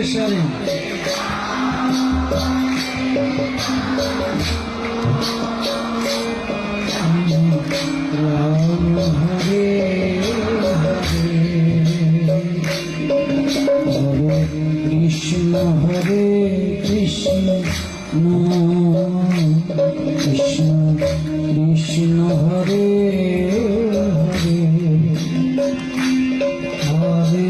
Mr. Shannon. Hare Hare Hare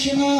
Krishna